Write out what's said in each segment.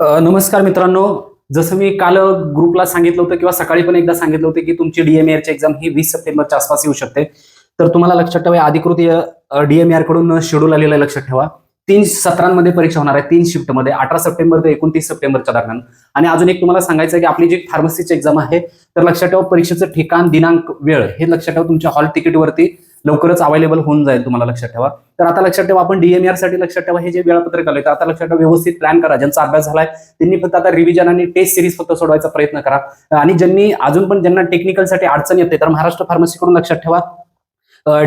नमस्कार मित्रांनो. जसं मी काल ग्रुपला सांगितलं होतं किंवा सकाळी पण एकदा सांगितलं होतं की तुमची डीएमआरची एक्झाम ही वीस सप्टेंबरच्या आसपास येऊ शकते. तर तुम्हाला लक्षात ठेवा अधिकृत डीएमआरकडून शेड्यूल आलेलं आहे लक्षात ठेवा. तीन सत्रांमध्ये परीक्षा होणार आहे तीन शिफ्टमध्ये अठरा सप्टेंबर ते एकोणतीस सप्टेंबरच्या दरम्यान. आणि अजून एक तुम्हाला सांगायचं आहे की आपली जी फार्मसीची एक्झाम आहे तर लक्षात ठेवा परीक्षेचं ठिकाण दिनांक वेळ हे लक्षात ठेवा तुमच्या हॉल तिकीटवरती लवकरच अवेलेबल होऊन जाईल तुम्हाला लक्षात ठेवा. तर आता लक्षात ठेवा आपण डीएमआरसाठी लक्षात ठेवा हे जे वेळापत्रक आले तर आता लक्षात ठेवा व्यवस्थित प्लॅन करा. ज्यांचा अभ्यास झालाय त्यांनी फक्त आता रिव्हिजन आणि टेस्ट सिरीज फक्त सोडवायचा प्रयत्न करा. आणि ज्यांनी अजून पण ज्यांना टेक्निकलसाठी अडचण येते तर महाराष्ट्र फार्मसीकडून लक्षात ठेवा.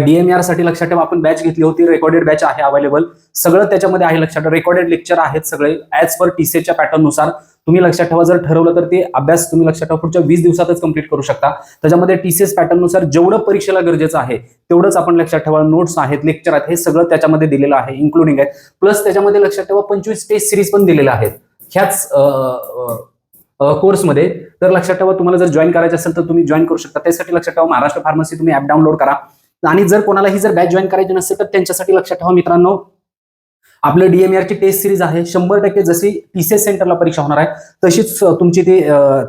डीएमआरसाठी लक्षात ठेवा. आपण बॅच घेतली होती रेकॉर्डेड बॅच आहे अवेलेबल सगळं त्याच्यामध्ये आहे लक्षात ठेवा. रेकॉर्डेड लेक्चर आहेत सगळे ऍज पर टीसीच्या पॅटर्ननुसार. तुम्ही लक्षात ठेवा जर ठरवलं तर ते अभ्यास तुम्ही लक्षात ठेवा. पुढच्या वीस दिवसातच कंप्लीट करू शकता. त्याच्यामध्ये टीसीएस पॅटर्ननुसार जेवढं परीक्षेला गरजेचं आहे तेवढंच आपण लक्षात ठेवा. नोट्स आहेत लेक्चर आहेत हे सगळं त्याच्यामध्ये दिलेलं आहे इन्क्लुडिंग आहे. प्लस त्याच्यामध्ये लक्षात ठेवा पंचवीस टेस्ट सिरीज पण दिलेल्या आहेत. ह्याच कोर्समध्ये तर लक्षात ठेवा तुम्हाला जर जॉईन करायचं असेल तर तुम्ही जॉईन करू शकता. त्यासाठी लक्षात ठेवा महाराष्ट्र फार्मसी तुम्ही ऍप डाउनलोड करा. आणि जर कोणालाही जर बॅच जॉईन करायची नसेल तर त्यांच्यासाठी लक्षात ठेवा मित्रांनो. आपलं डीएमआरची टेस्ट सिरीज आहे. शंभर टक्के जशी टीसीएस सेंटरला परीक्षा होणार आहे तशीच तुमची ती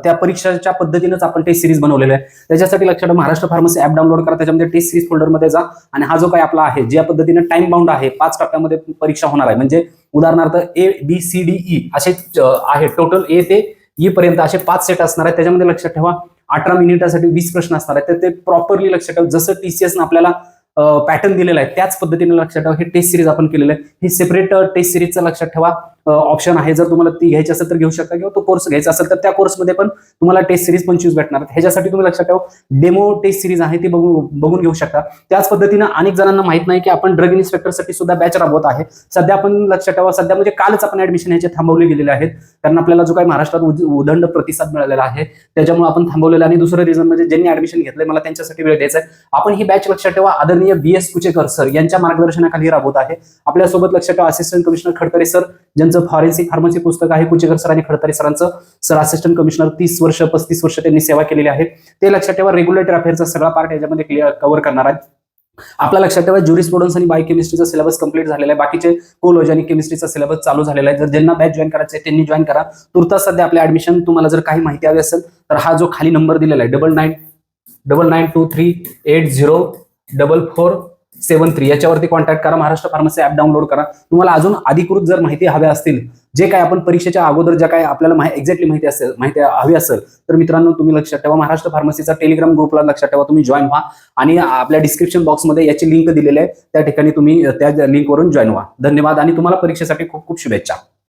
त्या परीक्षाच्या पद्धतीनेच आपण टेस्ट सिरीज बनवलेलं आहे. त्याच्यासाठी लक्षात ठेवा महाराष्ट्र फार्मसी ऍप डाउनलोड करा. त्याच्यामध्ये टेस्ट सिरीज फोल्डरमध्ये जा आणि हा जो काही आपला आहे ज्या पद्धतीने टाइम बाउंड आहे पाच टप्प्यामध्ये परीक्षा होणार आहे. म्हणजे उदाहरणार्थ A B C D E असे आहे. टोटल ए ते ई पर्यंत असे पाच सेट असणार आहे त्याच्यामध्ये लक्षात ठेवा अठरा मिनिटासाठी वीस प्रश्न असणार आहेत. तर ते प्रॉपरली लक्षात ठेवा. जसं टीसीएसनं आपल्याला पॅटर्न दिलेला आहे. त्याच पद्धतीने लक्षात ठेवा. हे टेस्ट सिरीज आपण केलेलं आहे. ही सेपरेट टेस्ट सिरीजचं लक्षात ठेवा. ऑप्शन आहे. जर तुम्हाला ती घ्यायची असेल तर घेऊ शकता किंवा तो कोर्स घ्यायचा असेल तर त्या कोर्समध्ये पण तुम्हाला टेस्ट सिरीज पंचवीस भेटणार. ह्याच्यासाठी तुम्ही लक्षात ठेवा. डेमो टेस्ट सिरीज आहे ती बघून बघून घेऊ शकता. त्याच पद्धतीनं अनेक जणांना माहीत नाही की आपण ड्रग इन्स्पेक्टरसाठी सुद्धा बॅच राबवत आहे. सध्या आपण लक्षात ठेवा सध्या म्हणजे कालच आपण ऍडमिशन ह्याचे थांबवले गेलेले आहेत. कारण आपल्याला जो काही महाराष्ट्रात उद- उदंड प्रतिसाद मिळालेला आहे त्याच्यामुळे आपण थांबवलेला आणि दुसरं रिझन म्हणजे ज्यांनी ऍडमिशन घेतलंय मला त्यांच्यासाठी वेळ द्यायचा आहे. आपण ही बॅच लक्षात ठेवा. आदरणीय बी एस कुचेकर सर यांच्या मार्गदर्शनाखाली राबवत आहे. आपल्यासोबत लक्षात ठेवा असिस्टंट कमिशनर खडतरे सर ज्यांचं फॉरेन्सिक फार्मसी पुस्तक आहे कुचेकर सर आणि खडतरे सरांचं. सर असिस्टंट कमिशनर तीस वर्ष पस्तीस वर्ष त्यांनी सेवा केलेली आहे. ते लक्षात ठेवा रेग्युलेटर अफेअरचा सगळा पार्ट याच्यामध्ये क्लिअर कव्हर करणार आहे आपल्या लक्षात ठेवा ज्युरिस्प्रुडन्स आणि बायोकेमिस्ट्रीचा सिलेबस कंप्लीट झालेला आहे. बाकीचे कोलॉजी आणि केमिस्ट्रीचा सिलेबस चालू झालेला आहे. जर ज्यांना बॅच जॉईन करायचं आहे त्यांनी जॉईन करा. तुर्तास सध्या आपल्या ऍडमिशन तुम्हाला जर काही माहिती हवी असेल तर हा जो खाली नंबर दिलेला आहे double nine double nine two three eight zero double four seven three याच्यावरती कॉन्टॅक्ट करा. महाराष्ट्र फार्मसी ऍप डाउनलोड करा. तुम्हाला अजून अधिकृत जर माहिती हव्या असतील जे काय आपण परीक्षेच्या अगोदर ज्या काय आपल्याला एक्झॅक्टली माहिती असेल माहिती हवी असेल तर मित्रांनो तुम्ही लक्षात ठेवा. महाराष्ट्र फार्मसीचा टेलिग्राम ग्रुपला लक्षात ठेवा. तुम्ही जॉईन व्हा. आणि आपल्या डिस्क्रिप्शन बॉक्समध्ये याची लिंक दिलेली आहे. त्या ठिकाणी तुम्ही त्या लिंकवरून जॉईन व्हा. धन्यवाद आणि तुम्हाला परीक्षेसाठी खूप खूप शुभेच्छा.